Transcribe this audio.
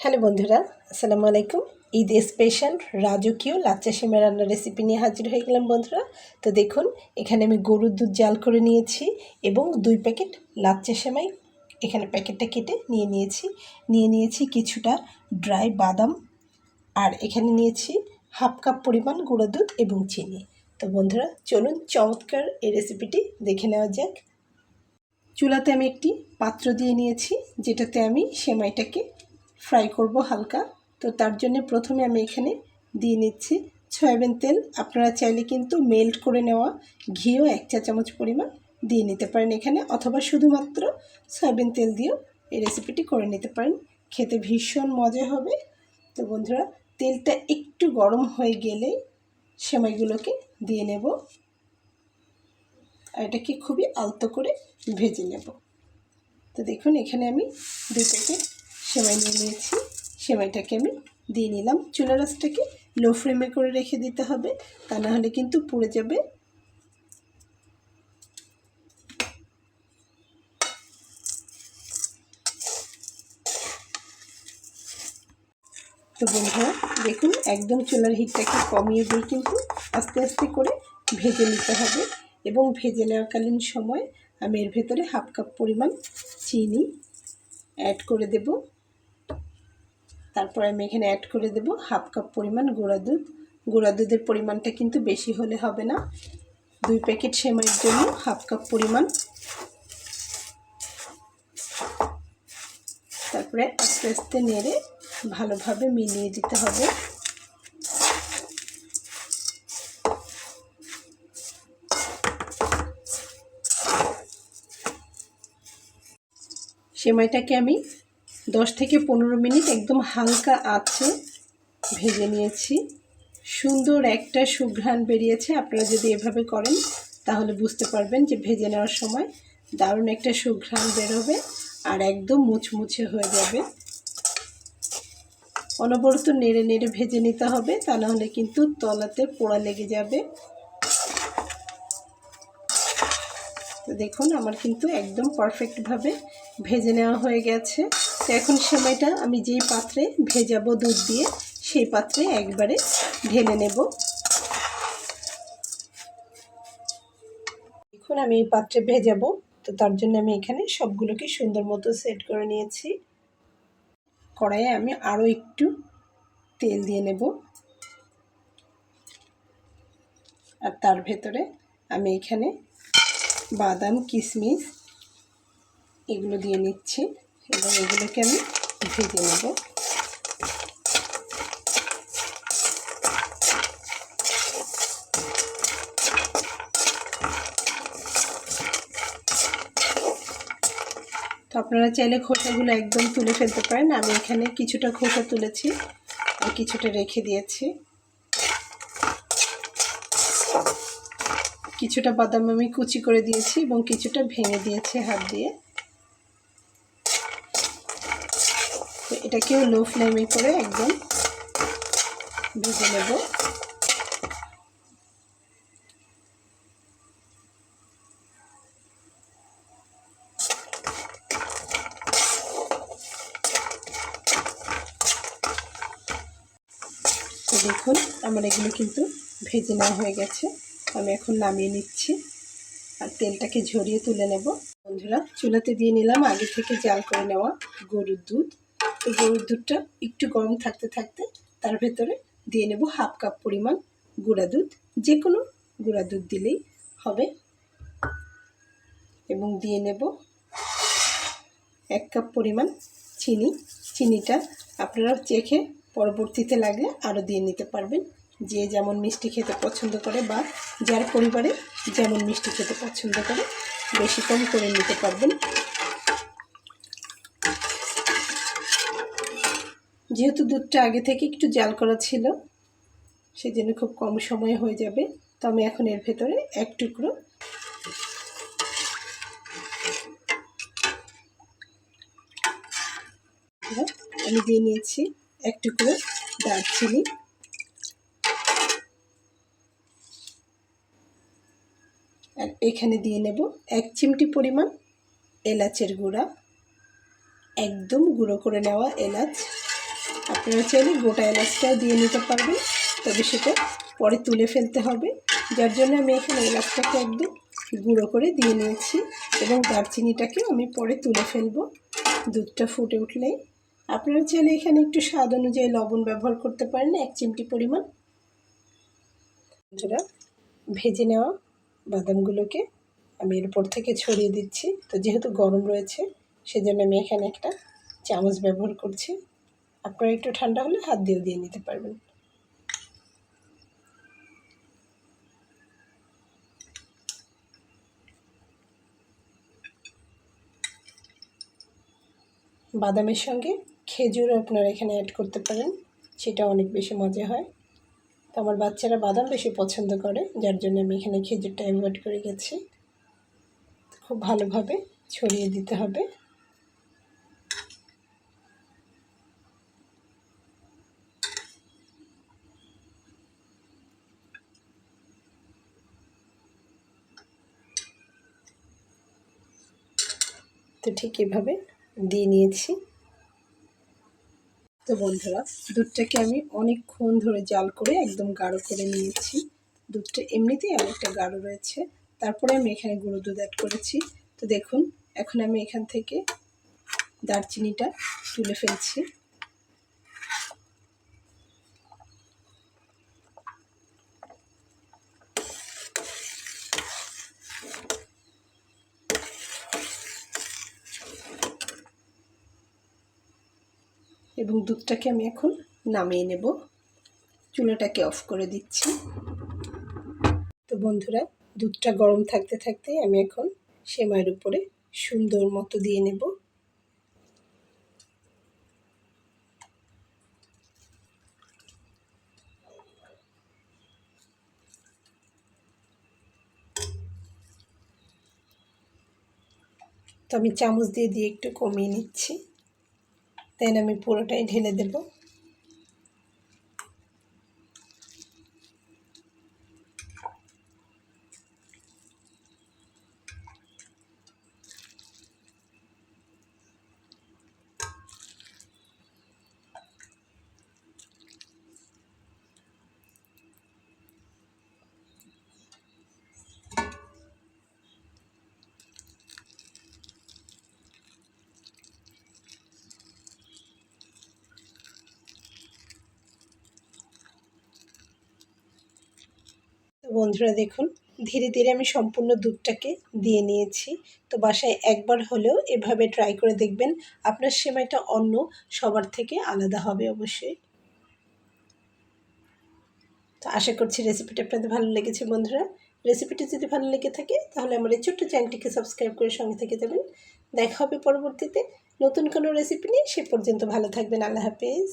Hello বন্ধুরা, আসসালামু আলাইকুম। ঈদ স্পেশাল রাজকীয় লাচ্চা সেমাই রান্নার রেসিপি নিয়ে হাজির হয়ে গেলাম বন্ধুরা। তো দেখুন, এখানে আমি গরুর দুধ জাল করে নিয়েছি এবং দুই প্যাকেট লাচ্চা সেমাই। এখানে প্যাকেটটা কেটে নিয়ে নিয়েছি। নিয়ে নিয়েছি কিছুটা ড্রাই বাদাম আর এখানে নিয়েছি হাফ কাপ পরিমাণ গুঁড়ো দুধ এবং চিনি। তো বন্ধুরা, চলুন চমৎকার এই রেসিপিটি দেখে নেওয়া যাক। চুলাতে আমি একটি পাত্র দিয়ে নিয়েছি, যেটাতে আমি সেমাইটাকে ফ্রাই করব হালকা। তো তার জন্য প্রথমে আমি এখানে দিয়ে নিচ্ছি সয়াবিন তেল। আপনারা চাইলে কিন্তু মেল্ট করে নেওয়া ঘিও এক চা চামচ পরিমাণ দিয়ে নিতে পারেন এখানে, অথবা শুধুমাত্র সয়াবিন তেল দিয়েও এই রেসিপিটি করে নিতে পারেন। খেতে ভীষণ মজা হবে। তো বন্ধুরা, তেলটা একটু গরম হয়ে গেলে সেমাইগুলোকে দিয়ে নেব। আর এটাকে খুবই আলতো করে ভেজে নেব। তো দেখুন, এখানে আমি প্যাকেট সেমাই নিয়ে নিয়েছি। সেমাইটাকে আমি দিয়ে নিলাম। চুলা রাসটাকে লো ফ্লেমে করে রেখে দিতে হবে। তা না হলে কিন্তু পুড়ে যাবে। তো বন্ধুরা, দেখুন, একদম চুলার হিটটাকে কমিয়ে দিয়ে কিন্তু আস্তে আস্তে করে ভেজে নিতে হবে। এবং ভেজে নেওয়াকালীন সময় আমি এর ভেতরে হাফ কাপ পরিমাণ চিনি অ্যাড করে দেব। তারপর আমি এখানে অ্যাড করে দেব হাফ কাপ পরিমাণ গুঁড়া দুধ। গুঁড়া দুধের পরিমাণটা কিন্তু বেশি হলে হবে না। দুই প্যাকেট সেমাইয়ের জন্য হাফ কাপ পরিমাণ। তারপরে আস্তে আস্তে নেড়ে ভালোভাবে মিলিয়ে দিতে হবে। সেমাইটাকে আমি দশ থেকে পনেরো মিনিট একদম হালকা আছে ভেজে নিয়েছি। সুন্দর একটা সুঘ্রাণ বেরিয়েছে, আপনারা যদি এভাবে করেন তাহলে বুঝতে পারবেন যে ভেজে নেওয়ার সময় দারুণ একটা সুঘ্রাণ বেরোবে আর একদম মুচমুচে হয়ে যাবে। অনবরত নেড়ে নেড়ে ভেজে নিতে হবে, তা নাহলে কিন্তু তলাতে পোড়া লেগে যাবে। তো দেখুন, আমার কিন্তু একদম পারফেক্টভাবে ভেজে নেওয়া হয়ে গেছে। তো এখন সেমাইটা আমি যেই পাত্রে ভেজাবো দুধ দিয়ে, সেই পাত্রে একবারে ঢেলে নেব। এখন আমি এই পাত্রে ভেজাবো, তো তার জন্য আমি এখানে সবগুলোকে সুন্দর মতো সেট করে নিয়েছি। কড়াইয়ে আমি আরও একটু তেল দিয়ে নেব। আর তার ভেতরে আমি এখানে বাদাম, কিশমিশ এগুলো দিয়ে নিচ্ছি। এবং এগুলোকে আমি ভেজে নেব। আপনারা চাইলে খোসাগুলো একদম তুলে ফেলতে পারেন। আমি এখানে কিছুটা খোসা তুলেছি আর কিছুটা রেখে দিয়েছি। কিছুটা বাদাম আমি কুচি করে দিয়েছি এবং কিছুটা ভেঙে দিয়েছি হাত দিয়ে। এটাকেও লো ফ্লেমে করে একদম ভেজে নেব। দেখুন, আমার এগুলো কিন্তু ভেজে নেওয়া হয়ে গেছে। আমি এখন নামিয়ে নিচ্ছি আর তেলটাকে ঝরিয়ে তুলে নেব। বন্ধুরা, চুলাতে দিয়ে নিলাম আগে থেকে জাল করে নেওয়া গরুর দুধ। তো গরুর দুধটা একটু গরম থাকতে থাকতে তার ভেতরে দিয়ে নেব হাফ কাপ পরিমাণ গুঁড়া দুধ। যে কোনো গুঁড়া দুধ দিলেই হবে। এবং দিয়ে নেব এক কাপ পরিমাণ চিনি। চিনিটা আপনারা চেখে পরবর্তীতে লাগলে আরও দিয়ে নিতে পারবেন। যে যেমন মিষ্টি খেতে পছন্দ করে বা যার পরিবারে যেমন মিষ্টি খেতে পছন্দ করে, বেশি কম করে নিতে পারবেন। যেহেতু দুধটা আগে থেকে একটু জাল করা ছিল সেই জন্য খুব কম সময়ে হয়ে যাবে। তো আমি এখন এর ভেতরে এক টুকরো আমি দিয়ে নিয়েছি এক টুকরো দারচিনি। আর এখানে দিয়ে নেব এক চিমটি পরিমাণ এলাচের গুঁড়া। একদম গুঁড়ো করে নেওয়া এলাচ। আপনারা চাইলে গোটা এলাচটাও দিয়ে নিতে পারবেন, তবে সেটা পরে তুলে ফেলতে হবে। যার জন্য আমি এখানে এলাচটাকে একদম গুঁড়ো করে দিয়ে নিয়েছি এবং দারচিনিটাকে আমি পরে তুলে ফেলব। দুধটা ফুটে উঠলেই। আপনারা চাইলে এখানে একটু স্বাদ অনুযায়ী লবণ ব্যবহার করতে পারেন, এক চিমটি পরিমাণ। বন্ধুরা, ভেজে নেওয়া বাদামগুলোকে আমি এর উপর থেকে ছড়িয়ে দিচ্ছি। তো যেহেতু গরম রয়েছে, সেজন্য আমি এখানে একটা চামচ ব্যবহার করছি। আপনারা একটু ঠান্ডা হলে হাত দিয়েও দিয়ে নিতে পারবেন। বাদামের সঙ্গে খেজুরও আপনারা এখানে অ্যাড করতে পারেন সেটা অনেক বেশি মজা হয়। তো আমার বাচ্চারা বাদাম বেশি পছন্দ করে, যার জন্য আমি এখানে খেজুরটা অ্যাভয়েড করে গেছি। খুব ভালোভাবে ছড়িয়ে দিতে হবে। তো ঠিক এভাবে দিয়ে নিয়েছি। তো বন্ধুরা, দুধটাকে আমি অনেকক্ষণ ধরে জাল করে একদম গাঢ় করে নিয়েছি। দুধটা এমনিতেই অনেকটা গাঢ় রয়েছে। তারপরে আমি এখানে গুঁড়ো দুধ অ্যাড করেছি। তো দেখুন, এখন আমি এখান থেকে দারচিনিটা তুলে ফেলছি। এবং দুধটাকে আমি এখন নামিয়ে নেব। চুলাটাকে অফ করে দিচ্ছি। তো বন্ধুরা, দুধটা গরম থাকতে থাকতে আমি এখন সেমাইয়ের উপরে সুন্দর মতো দিয়ে নেব। তো আমি চামচ দিয়ে দিয়ে একটু কমিয়ে নিচ্ছি। দেন আমি পুরোটাই ঢেলে দেব। তো বন্ধুরা দেখুন, ধীরে ধীরে আমি সম্পূর্ণ দুধটাকে দিয়ে নিয়েছি। তো বাসায় একবার হলেও এভাবে ট্রাই করে দেখবেন, আপনার সেমাইটা অন্য সবার থেকে আলাদা হবে অবশ্যই। তো আশা করছি রেসিপিটা আপনাদের ভালো লেগেছে বন্ধুরা। রেসিপিটি যদি ভালো লেগে থাকে, তাহলে আমার এই ছোট্ট চ্যানেলটিকে সাবস্ক্রাইব করে সঙ্গে থেকে যাবেন দেখা হবে পরবর্তীতে নতুন কোনো রেসিপি নিয়ে, সে পর্যন্ত ভালো থাকবেন, আল্লাহ হাফিজ।